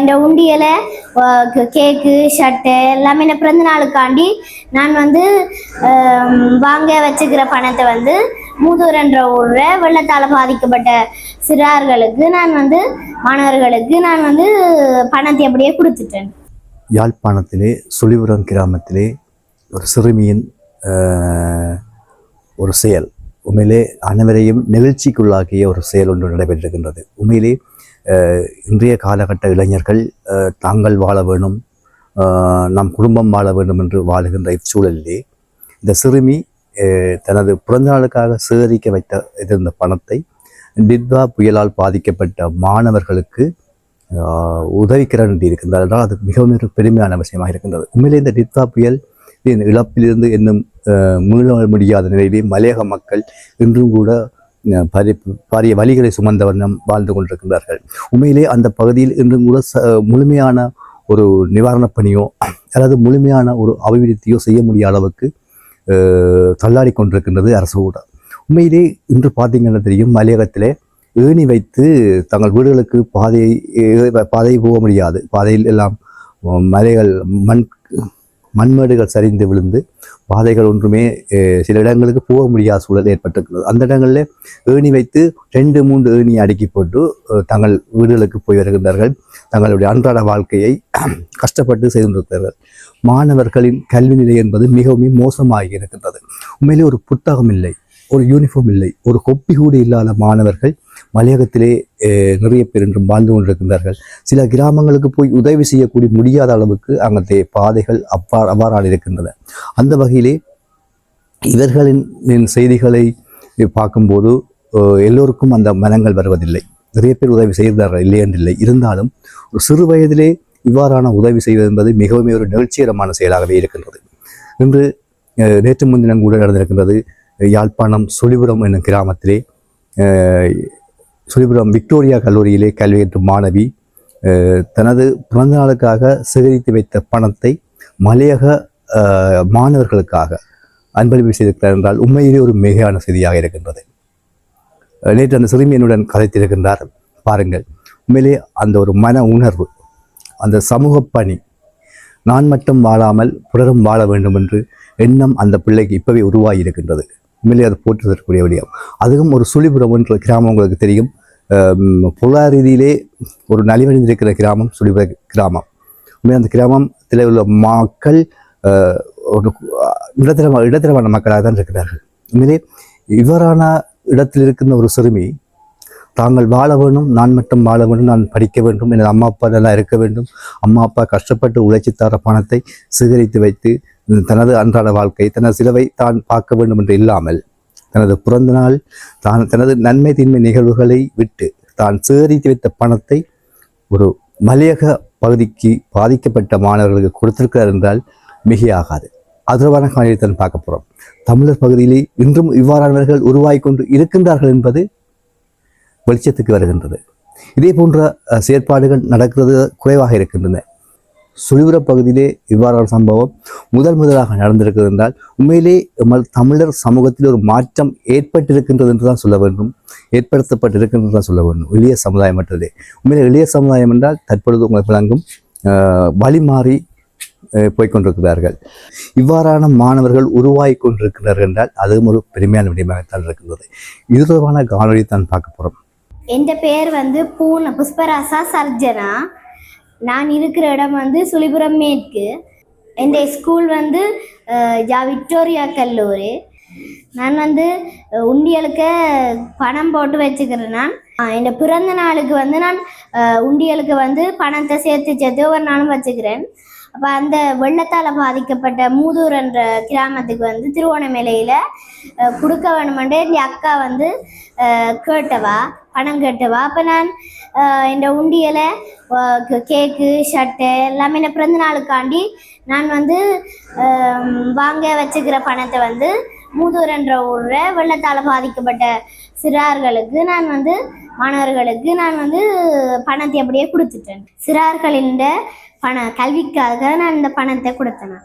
இந்த உண்டியலை கேக்கு ஷர்ட்டு எல்லாமே இந்த பிறந்த நாளுக்காண்டி நான் வந்து வாங்க வச்சுக்கிற பணத்தை வந்து மூதூர் என்ற ஊர்ல வெள்ளத்தால் பாதிக்கப்பட்ட சிறார்களுக்கு நான் வந்து மாணவர்களுக்கு நான் வந்து பணத்தை அப்படியே கொடுத்துட்டேன். யாழ்ப்பாணத்திலே சுழிபுரம் கிராமத்திலே ஒரு சிறுமியின் ஒரு செயல். உண்மையிலே அனைவரையும் நெகிழ்ச்சிக்குள்ளாக்கிய ஒரு செயல் ஒன்று நடைபெற்றிருக்கின்றது. உண்மையிலே இன்றைய காலகட்ட இளைஞர்கள் தாங்கள் வாழ வேணும் நம் குடும்பம் வாழ வேண்டும் என்று வாழுகின்ற இச்சூழலிலே இந்த சிறுமி தனது பிறந்த நாளுக்காக சேகரிக்க வைத்த இருந்த பணத்தை டிட்வா புயலால் பாதிக்கப்பட்ட மாணவர்களுக்கு உதவிக்கிறன் என்று என்றால் அது மிகவும் மிக பெருமையான விஷயமாக இருக்கின்றது. உண்மையிலே இந்த டிட்வா புயல் இழப்பிலிருந்து இன்னும் மீள முடியாத நிலையிலே மலையக மக்கள் இன்றும் கூட பரி பாரிய வழிகளை சுமந்த வண்ணம் வாழ்ந்து கொண்டிருக்கின்றார்கள். உண்மையிலே அந்த பகுதியில் இன்றும் கூட ச முழுமையான ஒரு நிவாரணப் பணியோ அல்லது முழுமையான ஒரு அபிவிருத்தியோ செய்ய முடியாத அளவுக்கு தள்ளாடி கொண்டிருக்கின்றது அரசு கூட உண்மையிலே இன்று பார்த்தீங்கன்னா தெரியும் மலையகத்திலே ஏணி வைத்து தங்கள் வீடுகளுக்கு பாதையை பாதை போக முடியாது. பாதையில் எல்லாம் மலைகள் மண் மண்மேடுகள் சரிந்து விழுந்து பாதைகள் ஒன்றுமே சில இடங்களுக்கு போக முடியாத சூழல் ஏற்பட்டிருக்கிறது. அந்த இடங்களில் ஏணி வைத்து ரெண்டு மூன்று ஏணி அடுக்கி போட்டு தங்கள் வீடுகளுக்கு போய் வருகின்றார்கள். தங்களுடைய அன்றாட வாழ்க்கையை கஷ்டப்பட்டு செய்கின்றார்கள் மாணவர்களின் கல்வி நிலை என்பது மிகவும் மோசமாகி இருக்கின்றது. உண்மையிலே ஒரு புத்தகம் இல்லை ஒரு யூனிஃபார்ம் இல்லை ஒரு கொப்பி கூட இல்லாத மாணவர்கள் மலையகத்திலே அஹ், நிறைய பேர் என்றும் வாழ்ந்து கொண்டிருக்கின்றார்கள். சில கிராமங்களுக்கு போய் உதவி செய்யக்கூடிய முடியாத அளவுக்கு அங்கே பாதைகள் அப்பா அவ்வாறான இருக்கின்றன. அந்த வகையிலே இவர்களின் செய்திகளை பார்க்கும்போது எல்லோருக்கும் அந்த மனங்கள் வருவதில்லை. நிறைய பேர் உதவி செய்கிறார்கள் இல்லை என்றில்லை இருந்தாலும் ஒரு சிறு வயதிலே இவ்வாறான உதவி செய்வது என்பது மிகவும் ஒரு நிகழ்ச்சிகரமான செயலாகவே இருக்கின்றது. இன்று அஹ், நேற்று முன்தினம் கூட நடந்திருக்கின்றது யாழ்ப்பாணம் சுழிபுரம் என்னும் கிராமத்திலே அஹ், சுழிபுரம் விக்டோரியா கல்லூரியிலே கல்வி கற்றும் மாணவி தனது பிறந்த நாளுக்காக சேகரித்து வைத்த பணத்தை மலையக மாணவர்களுக்காக அன்பளிப்பு செய்திருக்கிறார் என்றால் உண்மையிலே ஒரு மிகையான செய்தியாக இருக்கின்றது. நேற்று அந்த சிறுமி என்னுடன் கதைத்திருக்கின்றார். பாருங்கள். உண்மையிலே அந்த ஒரு மன உணர்வு அந்த சமூக பணி நான் மட்டும் வாழாமல் புலரும் வாழ வேண்டும் என்று எண்ணம் அந்த பிள்ளைக்கு இப்பவே உருவாகி இருக்கின்றது உண்மையிலே அது தரக்கூடிய விடயம் அதுவும் ஒரு சுழிபுரம் என்ற கிராமம் உங்களுக்கு தெரியும். பொருளாதார ரீதியிலே ஒரு நலிவடைந்திருக்கிற கிராமம் சுழிபுர கிராமம். உண்மையாக அந்த கிராமத்தில் உள்ள மக்கள் ஒரு இடத்தில இடத்திலமான மக்களாக தான் இருக்கிறார்கள். உண்மையிலே இவரான இடத்தில் இருக்கின்ற ஒரு சிறுமி தாங்கள் வாழ வேண்டும் நான் மட்டும் வாழ வேண்டும் நான் படிக்க வேண்டும் எனது அம்மா அப்பா நல்லா இருக்க வேண்டும். அம்மா அப்பா கஷ்டப்பட்டு உழைச்சி தர பணத்தை சேகரித்து வைத்து தனது அன்றாட வாழ்க்கை தனது சிலவை தான் பார்க்க வேண்டும் என்று இல்லாமல் தனது பிறந்த நாள் தான் தனது நன்மை தீன்மை நிகழ்வுகளை விட்டு தான் சேகரித்து வைத்த பணத்தை ஒரு மலையக பகுதிக்கு பாதிக்கப்பட்ட மாணவர்களுக்கு கொடுத்திருக்கிறார் என்றால் மிகையாகாது. அதர்வான காணொலியை தான் பார்க்க போகிறோம் தமிழர் பகுதியிலே இன்றும் இவ்வாறானவர்கள் உருவாகி கொண்டு இருக்கின்றார்கள் என்பது வெளிச்சத்துக்கு வருகின்றது. இதே போன்ற செயற்பாடுகள் நடக்கிறது குறைவாக இருக்கின்றன. சுழிபுர பகுதியிலே இவ்வாறான சம்பவம் முதல் முதலாக நடந்திருக்கிறது என்றால் உண்மையிலே தமிழர் சமூகத்தில் ஒரு மாற்றம் ஏற்பட்டிருக்கின்றது என்று தான் சொல்ல வேண்டும். ஏற்படுத்தப்பட்டிருக்கின்றது தான் சொல்ல வேண்டும். எளிய சமுதாயம் மற்றதே உண்மையிலே எளிய சமுதாயம் என்றால் தற்பொழுது உங்களுக்கு விளங்கும் வழி மாறி அஹ், இவ்வாறான மாணவர்கள் உருவாகி கொண்டிருக்கிறார்கள் என்றால் அதுவும் ஒரு பெருமையான விடயமாகத்தான் இருக்கின்றது. இது தொடர்பான காணொலி தான் பார்க்க போகிறோம் என் பேர் வந்து பூன புஷ்பராசா சர்ஜனா. நான் இருக்கிற இடம் வந்து சுழிபுரம் மேற்கு. என் ஸ்கூல் வந்து ஜா விக்டோரியா கல்லூரி. நான் வந்து உண்டியலுக்கு பணம் போட்டு வச்சுக்கிறேன் நான். என் பிறந்த நாளுக்கு வந்து நான் உண்டியலுக்கு வந்து பணத்தை சேர்த்து சேர்த்து ஒரு நாளும் வச்சுக்கிறேன். அப்போ அந்த வெள்ளத்தால் பாதிக்கப்பட்ட மூதூர் என்ற கிராமத்துக்கு வந்து திருவோணமலையில் கொடுக்க வேணுமென்று என் அக்கா வந்து கேட்டவா பணம் கேட்டவா. அப்போ நான் இந்த உண்டியலை கேக்கு ஷர்ட்டு எல்லாமே இந்த பிறந்த நாளுக்காண்டி நான் வந்து வாங்க வச்சுக்கிற பணத்தை வந்து மூதூர் என்ற ஊரில் வெள்ளத்தால் பாதிக்கப்பட்ட சிறார்களுக்கு நான் வந்து மாணவர்களுக்கு நான் வந்து பணத்தை அப்படியே கொடுத்துட்டேன். சிறார்களின் பண கல்விக்காக நான் இந்த பணத்தை கொடுத்தேன்.